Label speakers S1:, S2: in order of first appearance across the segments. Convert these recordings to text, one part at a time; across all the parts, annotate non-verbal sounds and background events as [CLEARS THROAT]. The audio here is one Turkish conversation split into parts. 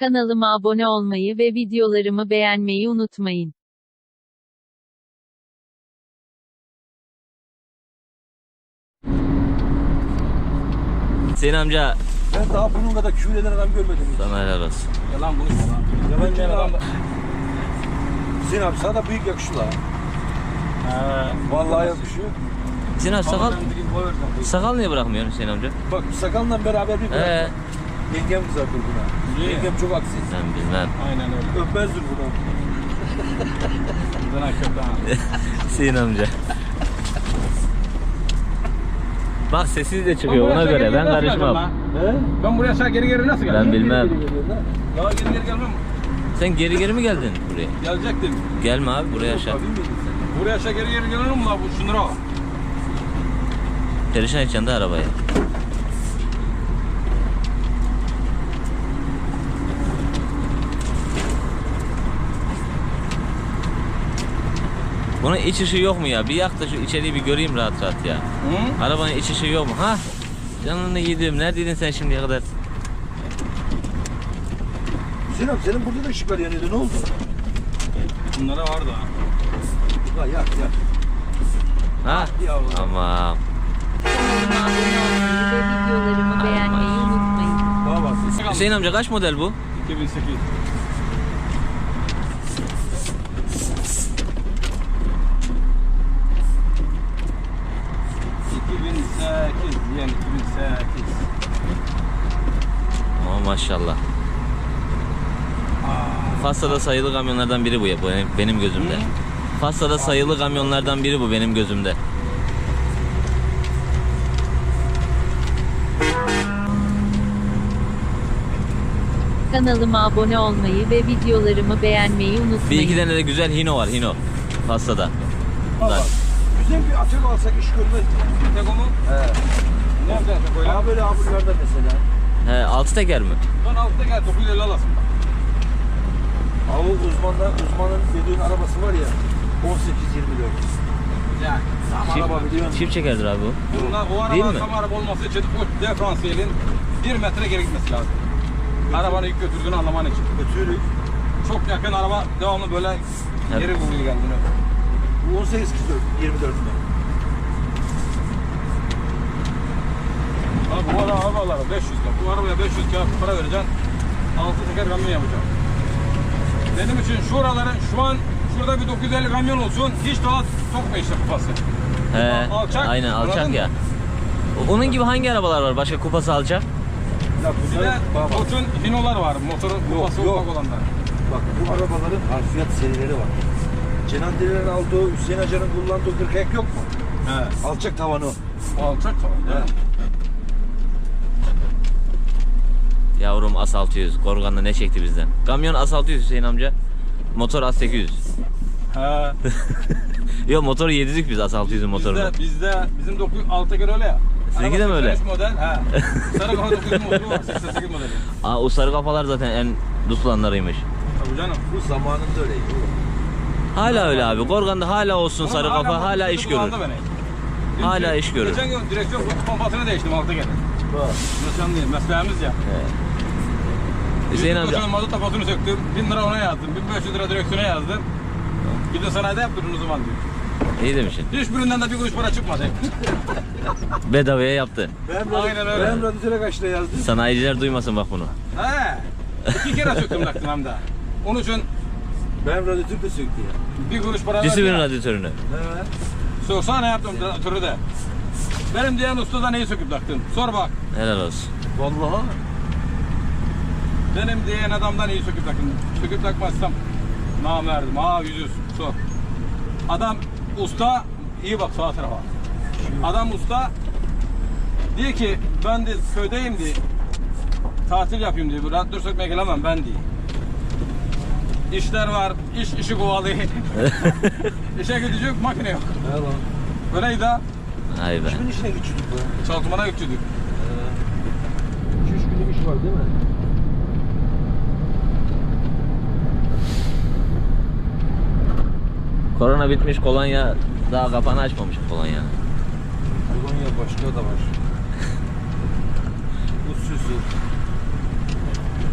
S1: Kanalıma abone olmayı ve videolarımı beğenmeyi unutmayın.
S2: Hüseyin amca
S3: Ben daha bunun kadar küfür eden adam görmedim. hiç.
S2: sana helal olsun.
S4: Yalan konuşma lan.
S3: Yabancı
S4: Yabancı
S3: adam. Hüseyin abi sana da büyük yakışıyor ha. Vallahi yakışıyor.
S2: Hüseyin abi sakal, sakal niye bırakmıyorsun Hüseyin amca?
S3: Bak sakalla beraber bir bırak.
S2: Ee,
S3: Yengem kızar buna.
S4: Niye?
S3: Yengem çok aksi.
S2: ben bilmem.
S4: Aynen öyle.
S3: Öpmezdir bunu.
S4: Kötü ha. [LAUGHS]
S2: Hüseyin amca. Bak sesi de çıkıyor ona göre ben karışmam.
S4: Ben buraya aşağı geri geri nasıl geleceğim?
S2: Ben bilmem.
S4: Daha geri geri gelmem.
S2: Sen geri geri mi geldin buraya?
S4: Gelecektim.
S2: Gelme abi buraya aşağı.
S4: Buraya aşağı geri geri gelirim la bu şunlara.
S2: Perişan edeceksin de arabaya. Bunun iç ışığı yok mu ya? Bir yak da şu içeriği bir göreyim rahat rahat ya.
S4: Hı?
S2: Arabanın iç ışığı yok mu? Ha? Canını yedim. Neredeydin sen şimdiye kadar?
S3: Hüseyin abi senin burada da ışıklar yanıyordu. Ne oldu?
S4: Bunlara var da.
S3: Ha yak yak.
S2: Ha?
S3: Yavrum.
S2: Tamam.
S1: Kanalıma abone olmayı ve videolarımı beğenmeyi unutmayın.
S3: Daha bak.
S2: Hüseyin amca kaç model bu?
S4: 2008. ...2008 yani 2008.
S2: Ama maşallah. Fasa'da sayılı kamyonlardan biri bu ya bu benim, gözümde. Fasa'da sayılı kamyonlardan biri bu benim gözümde.
S1: Kanalıma abone olmayı ve videolarımı beğenmeyi
S2: Bir
S1: unutmayın.
S2: iki tane de güzel Hino var Hino. Fasa'da.
S3: Bak. Güzel bir atak alsak iş görmez mi?
S4: Teko mu?
S3: He.
S4: Ne yapacaksın Teko'yla?
S3: Daha böyle abilerden mesela.
S2: He, altı teker mi?
S4: Ben altta gel 950 alasın bak.
S3: Abi uzmandan, uzmanın dediğin arabası var ya. 18-24.
S4: Yani. Tam
S2: Çift,
S4: araba
S3: biliyorsun.
S2: çift çekerdir abi bu.
S4: Bunlar, o
S2: Değil
S4: araba
S2: mi?
S4: tam araba olması için o diferansiyelin bir metre geri gitmesi lazım. Arabanın yük götürdüğünü anlaman için.
S3: Götürürük.
S4: Çok yakın araba devamlı böyle geri vuruyor kendini.
S3: Bu 18 24 mi?
S4: Abi bu araba arabalara 500 kağıt. Bu arabaya 500 kağıt para vereceksin. 6 teker kamyon yapacağım. Benim için şuraların şu an şurada bir 950 kamyon olsun. Hiç daha sokma işte kupası.
S2: He,
S4: Alçak,
S2: aynen alçak
S4: anladın
S2: ya. O- Onun gibi hangi arabalar var? Başka kupası alçak?
S3: Ya
S4: Bir de Koç'un Hino'lar var. Motoru kupası
S3: yok.
S4: ufak olanlar.
S3: bak bu arabaların harfiyat serileri var. Cenan Diler'in aldığı, Hüseyin Hacı'nın kullandığı 40 ek yok mu?
S4: He.
S3: Alçak tavanı
S4: alçak tabii.
S3: He.
S2: Yavrum As 600. Korgan'da ne çekti bizden? Kamyon As 600 Hüseyin amca. Motor As 800.
S4: He. [LAUGHS]
S2: Yok motoru yedirdik biz As 600'ün motorunu.
S4: Bizde, bizde bizim 9 alta göre öyle ya.
S2: Seninki de mi öyle?
S4: 83 model. He. [LAUGHS] Sarı kafa 9 motoru var. 88 modeli.
S2: Aa, o sarı kafalar zaten en tutulanlarıymış.
S4: Tabii canım.
S3: Bu zamanında öyleydi.
S2: Hala öyle abi. Korgan'da hala olsun
S4: Ama
S2: sarı kafa hala iş görür.
S4: Dün
S2: Hala iş görür.
S4: Geçen gün direksiyon pompasını değiştim alta geldi.
S3: Bak.
S4: Mesleğim değil, mesleğimiz ya.
S2: Hüseyin amca
S4: koşuyorum, mazot tapasını söktüm. 1000 lira ona yazdım. 1500 lira direksiyona yazdım. Gidin sanayide yaptırın o zaman diyor.
S2: iyi demişsin.
S4: Hiçbirinden de bir kuruş para çıkmadı. [LAUGHS]
S2: Bedavaya yaptı.
S3: Ben
S4: Aynen öyle.
S3: Ben radyatöre kaç lira yazdım?
S2: Sanayiciler duymasın bak bunu.
S4: He. İki kere söktüm taktım hem de. Onun için
S3: Ben radyatör de söktü ya.
S4: bir kuruş para
S2: Disiplin
S4: verdim.
S2: radyatörünü.
S3: He.
S4: Sorsana ne yaptım türü de. Benim diyen usta da neyi söküp taktın? Sor bak.
S2: Helal olsun.
S3: Vallahi.
S4: Benim diyen adamdan iyi söküp takın. Söküp takmazsam namerdim. Aa yüzüz. Sor. Adam usta iyi bak sağ tarafa. Adam usta diyor ki ben de köydeyim diye tatil yapayım diye. Radyatör sökmeye gelemem ben diye. İşler var, iş işi kovalıyor. [LAUGHS] İşe gidecek makine yok. Böyleydi ha.
S2: Ay be.
S3: Kimin işine geçiyorduk bu?
S4: Çaltımana gidiyorduk.
S3: 2-3 günlük iş var değil mi?
S2: Korona bitmiş kolonya daha kapağını açmamış kolonya.
S3: Kolonya başka da var. Bu süsü.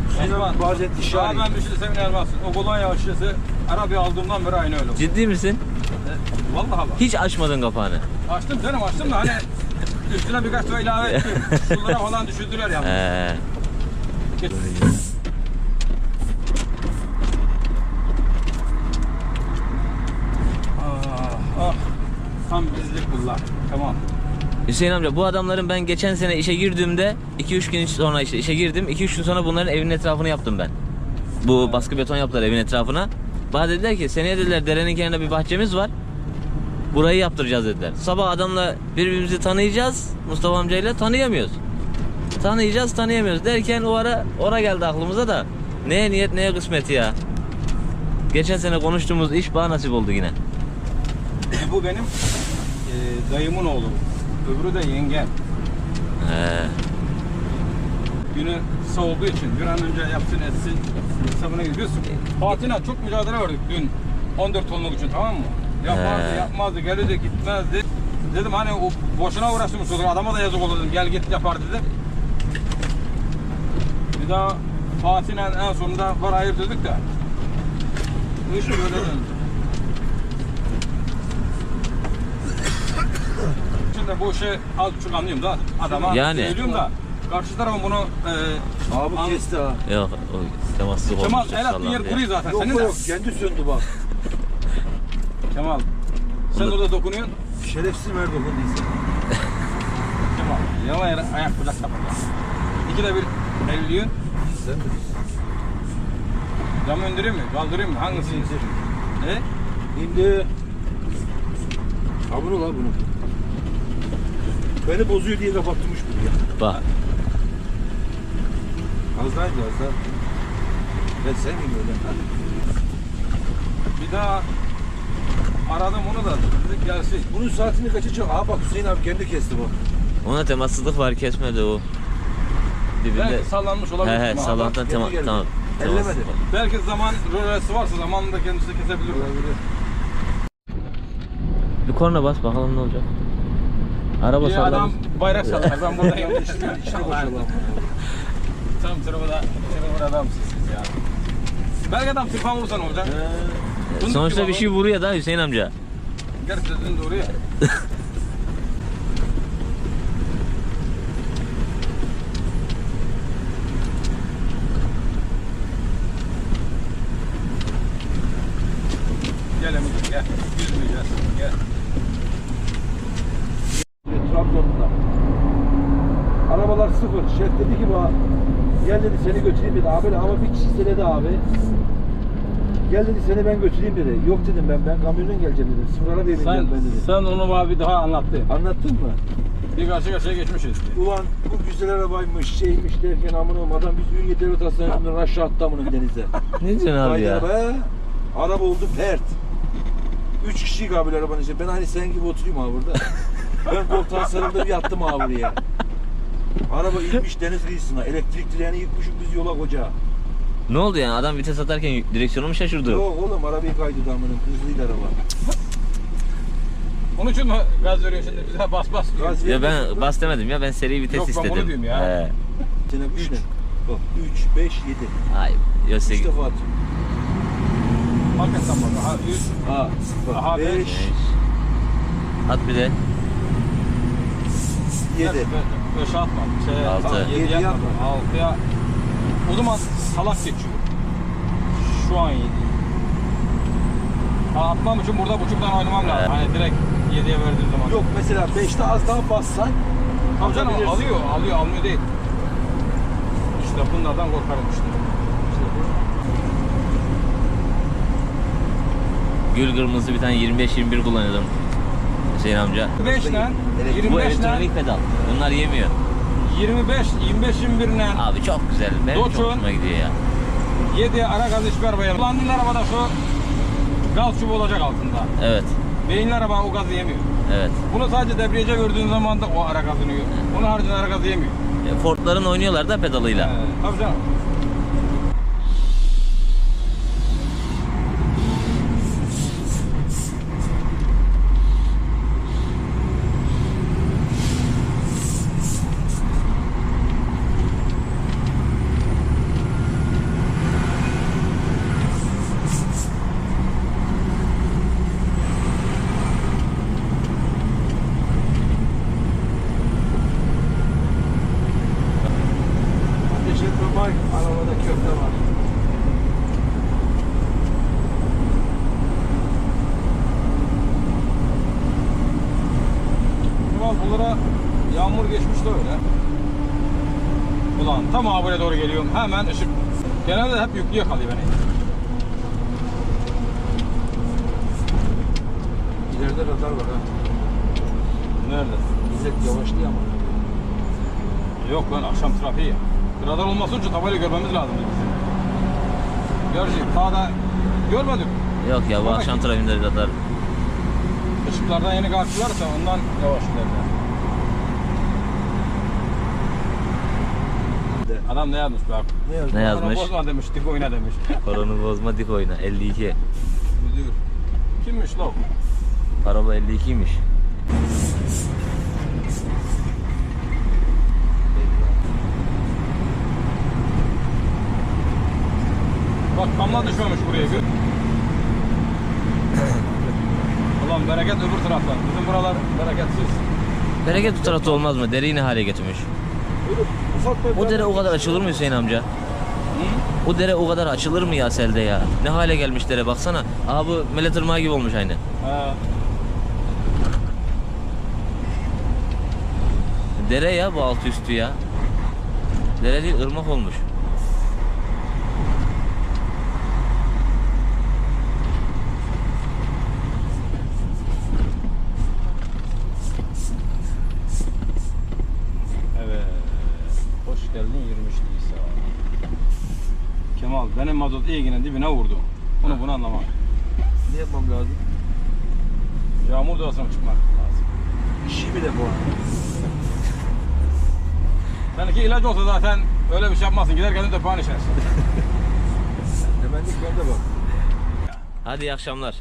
S3: Hüseyin abi bazen dışarı.
S4: ben bir şey semin elmasın. O kolonya şişesi arabayı aldığımdan beri aynı öyle.
S2: Ciddi misin?
S4: Vallahi bak.
S2: Hiç açmadın kapağını.
S4: Açtım canım açtım da hani [LAUGHS] üstüne birkaç lira ilave ettim. [LAUGHS] Sulara falan düşürdüler yani.
S2: Ee,
S4: Geç. Tam bizlik bunlar. Tamam.
S2: Hüseyin amca bu adamların ben geçen sene işe girdiğimde 2-3 gün sonra işte işe girdim. 2-3 gün sonra bunların evinin etrafını yaptım ben. Bu baskı beton yaptılar evin etrafına. Bana dediler ki seneye dediler derenin kenarında bir bahçemiz var. Burayı yaptıracağız dediler. Sabah adamla birbirimizi tanıyacağız. Mustafa amcayla tanıyamıyoruz. Tanıyacağız tanıyamıyoruz derken o ara ora geldi aklımıza da. Neye niyet neye kısmet ya. Geçen sene konuştuğumuz iş bana nasip oldu yine. [CLEARS THROAT]
S4: Bu benim e, dayımın oğlu. Öbürü de yengem.
S2: He.
S4: Günü kısa olduğu için bir an önce yapsın etsin hesabına gidiyorsun. Fatih'le çok mücadele verdik dün 14 tonluk için tamam mı? Yapardı
S2: He.
S4: yapmazdı gelirdi gitmezdi. Dedim hani o boşuna uğraşmış olur adama da yazık olur dedim gel git yapar dedim. Bir daha Fatih'le en sonunda var hayır dedik de. Bu iş böyle döndü. Şimdi bu işi az buçuk anlıyorum da adama
S2: Yani.
S4: söylüyorum da karşı tarafın bunu e,
S3: Abi
S4: an-
S3: kesti ha.
S2: Yok o temassız olmuş.
S4: Kemal el attığın yer kuruyor zaten
S3: Yok
S4: senin de.
S3: yok kendi söndü bak.
S4: Kemal sen orada dokunuyorsun.
S3: Şerefsiz ver dokunduysa.
S4: Kemal yava yere ayak bacak kapatıyor. İkide bir elliyorsun.
S3: Sen bilirsin.
S4: Camı indireyim mi? Kaldırayım mı? Hangisi?
S3: İndir.
S4: Ne?
S3: İndi. Ha bunu la bunu. Beni bozuyor diye kapattırmış bunu ya.
S2: Bak
S3: Az daha indi az daha. Ben sen mi böyle?
S4: Bir daha aradım onu da dedik gelsin.
S3: Bunun saatini kaçacak. Aa bak Hüseyin abi kendi kesti bak.
S2: ona temassızlık var kesmedi o. Dibinde.
S4: Belki sallanmış olabilir.
S2: He he
S4: Ama
S2: sallantıdan
S3: bak,
S2: tema
S3: kendi geldi.
S2: tamam.
S3: Ellemedi.
S2: temassızlık var.
S4: Belki zaman rölesi varsa zamanında kendisi de kesebilir.
S2: Bir korna bas bakalım ne olacak. Araba
S4: Bir adam bayrak [LAUGHS] sallar. Ben buradayım.
S3: İçine koşalım.
S4: Tam tribada, tribada adamsınız siz ya. Belki adam tırpan vursa ne olacak? Fındık
S2: Sonuçta
S4: gibi
S2: bir şey vuruyor da Hüseyin amca.
S4: Gerçi dediğin doğru ya. gel Emin gel. Yüzmeyeceğiz. Gel.
S3: Arabalar sıfır. Şef dedi ki bana gel dedi seni götüreyim dedi. Abi ama bir kişi istedi abi. Gel dedi seni ben götüreyim dedi. Yok dedim ben ben kamyondan geleceğim dedim. Sıfır arabaya
S4: Sen,
S3: bineceğim ben dedi.
S4: sen onu bana bir daha anlattın.
S3: Anlattın mı?
S4: Bir karşı karşıya geçmişiz.
S3: Ulan bu güzel arabaymış şeymiş derken amınım adam biz Ünye Devlet Hastanesi'nden aşağı attı amınım denize. [LAUGHS]
S2: Ne diyorsun abi ya?
S3: Araba, he. araba oldu pert. Üç kişi abi arabanın içinde. Ben hani sen gibi oturayım abi burada. ben koltuğa sarıldım yattım abi buraya. Araba inmiş deniz kıyısına. Elektrik direğini yıkmışım biz yola koca.
S2: Ne oldu yani adam vites atarken direksiyonu mu şaşırdı?
S3: Yok oğlum arabayı kaydırdı amınım. Hızlıydı araba.
S4: Onun için mi gaz veriyorsun şimdi bize bas bas diyor.
S3: Gaz
S2: Ya ben bas demedim ya ben seri vites
S4: Yok, ben
S2: istedim.
S4: bunu diyorum ya.
S2: He.
S3: Sene üç ne? Bak 3, 5, 7.
S2: Ay, yo,
S3: Üç
S2: sekiz-
S3: defa atıyorum.
S4: Hakikaten bak. Ha, yüz.
S3: Ha,
S4: Aha,
S3: bak 5,
S4: beş.
S2: Beş. At bir de.
S3: 7.
S4: 5 atma. Şey,
S2: Altı.
S4: altı.
S3: Yedi
S4: 7
S3: yapma.
S4: yapma. 6'ya. O zaman salak geçiyor. Şu an 7. Atmam için burada buçuktan oynamam lazım.
S2: Evet.
S4: Hani direkt 7'ye verdiğim zaman.
S3: Yok mesela 5'te az daha bassan
S4: Tabii canım alıyor, alıyor, almıyor değil. İşte bunlardan korkarım işte. İşte.
S2: Gül kırmızı bir tane 25-21 kullanıyordum. Hüseyin amca.
S4: 5 ile
S3: Elektrik-
S4: 25
S2: Bu
S4: ile
S2: elektronik pedal. Bunlar yemiyor.
S4: 25, 25, 21 ile
S2: Abi çok güzel. Benim çok
S4: Doçun.
S2: hoşuma gidiyor ya.
S4: 7 ara gaz hiçbir arabaya. Kullandığın arabada şu gaz çubuğu olacak altında.
S2: Evet.
S4: Beyinli araba o gazı yemiyor.
S2: Evet.
S4: Bunu sadece debriyaja gördüğün zaman da o ara gazını yiyor. Onun haricinde ara gazı yemiyor.
S2: E, Ford'ların oynuyorlar da pedalıyla.
S4: Ee, tabii canım.
S3: de var.
S4: Ulan bunlara yağmur geçmiş de öyle. Ulan tam abone doğru geliyorum. Hemen ışık. Genelde hep yüklü yakalıyor beni.
S3: İleride radar var ha.
S4: Nerede?
S3: İzzet yavaşlıyor ama.
S4: Yok lan akşam trafiği. Radar olması için tabelayı görmemiz lazım. Görecek. Sağda görmedik.
S2: Yok ya bu
S4: Bak
S2: akşam trafiğinde radar.
S4: Işıklardan yeni kalktılarsa ondan yavaş ileride. Adam ne yazmış bak.
S3: Ne?
S2: Ne yazmış?
S4: Bana bozma demiş, dik oyna demiş. [LAUGHS]
S2: Koronu bozma dik oyna 52.
S4: Müdür. Kimmiş lan? o?
S2: Araba 52'ymiş.
S4: Bak kamla düşmemiş buraya gör. [COUGHS] Ulan bereket öbür taraftan. Bizim buralar bereketsiz.
S2: Bereket bu tarafta olmaz mı? Dereyi ne hale getirmiş? O dere o kadar açılır mı Hüseyin amca? O dere o kadar açılır mı ya selde ya? Ne hale gelmiş dere baksana. Abi mele tırmağı gibi olmuş aynı. Dere ya bu altı üstü ya. Dere değil ırmak olmuş.
S4: Evet. Hoş geldin 23 Nisan. Kemal benim mazot iyiginin dibine vurdu. Bunu bunu anlamam.
S3: Ne yapmam lazım?
S4: Yağmur doğasına çıkmak lazım.
S3: İşi bile bu.
S4: Seninki [LAUGHS] ilaç olsa zaten öyle bir şey yapmazsın. Gider kendin töpağını içersin. [LAUGHS]
S3: Hemenlik bende bak.
S2: Hadi iyi akşamlar.